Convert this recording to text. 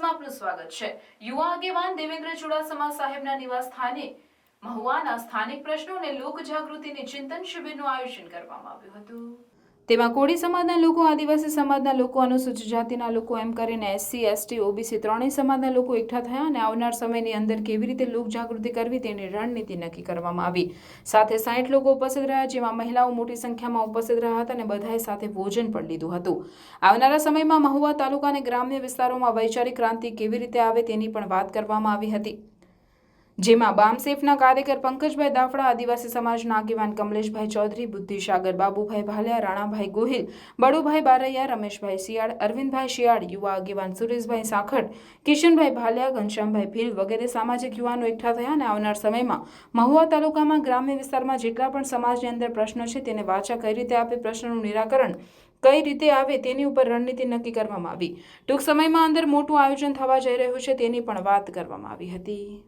આપનું સ્વાગત છે. યુવા આગેવાન દેવેન્દ્ર ચુડાસમા સાહેબના નિવાસ સ્થાને મહુવાના સ્થાનિક પ્રશ્નો અને લોક જાગૃતિની ચિંતન શિબિરનું આયોજન કરવામાં આવ્યું હતું. તેમાં કોળી સમાજના લોકો, આદિવાસી સમાજના લોકો, અનુસૂચિત જાતિના લોકો એમ કરીને એસસી, એસટી, ઓબીસી ત્રણેય સમાજના લોકો એકઠા થયા અને આવનાર સમયની અંદર કેવી રીતે લોક જાગૃતિ કરવી તેની રણનીતિ નક્કી કરવામાં આવી. સાથે સાઠ લોકો ઉપસ્થિત રહ્યા, જેમાં મહિલાઓ મોટી સંખ્યામાં ઉપસ્થિત રહ્યા હતા અને બધાએ સાથે ભોજન પણ લીધું હતું. આવનારા સમયમાં મહુવા તાલુકા અને ગ્રામ્ય વિસ્તારોમાં વૈચારિક ક્રાંતિ કેવી રીતે આવે તેની પણ વાત કરવામાં આવી હતી. જેમાં બામસેફના કાર્યકર પંકજભાઈ દાફડા, આદિવાસી સમાજના આગેવાન કમલેશભાઈ ચૌધરી, બુદ્ધિસાગર બાબુભાઈ ભાલિયા, રાણાભાઈ ગોહિલ બડુભાઈ બારૈયા, રમેશભાઈ શિયાળ, અરવિંદભાઈ શિયાળ, યુવા આગેવાન સુરેશભાઈ સાખડ, કિશનભાઈ ભાલિયા, ઘનશ્યામભાઈ ભીલ વગેરે સામાજિક યુવાનો એકઠા થયા અને આવનાર સમયમાં મહુવા તાલુકામાં ગ્રામ્ય વિસ્તારમાં જેટલા પણ સમાજની અંદર પ્રશ્નો છે તેને વાચા કઈ રીતે આપે, પ્રશ્નનું નિરાકરણ કઈ રીતે આવે તેની ઉપર રણનીતિ નક્કી કરવામાં આવી. ટૂંક સમયમાં અંદર મોટું આયોજન થવા જઈ રહ્યું છે તેની પણ વાત કરવામાં આવી હતી.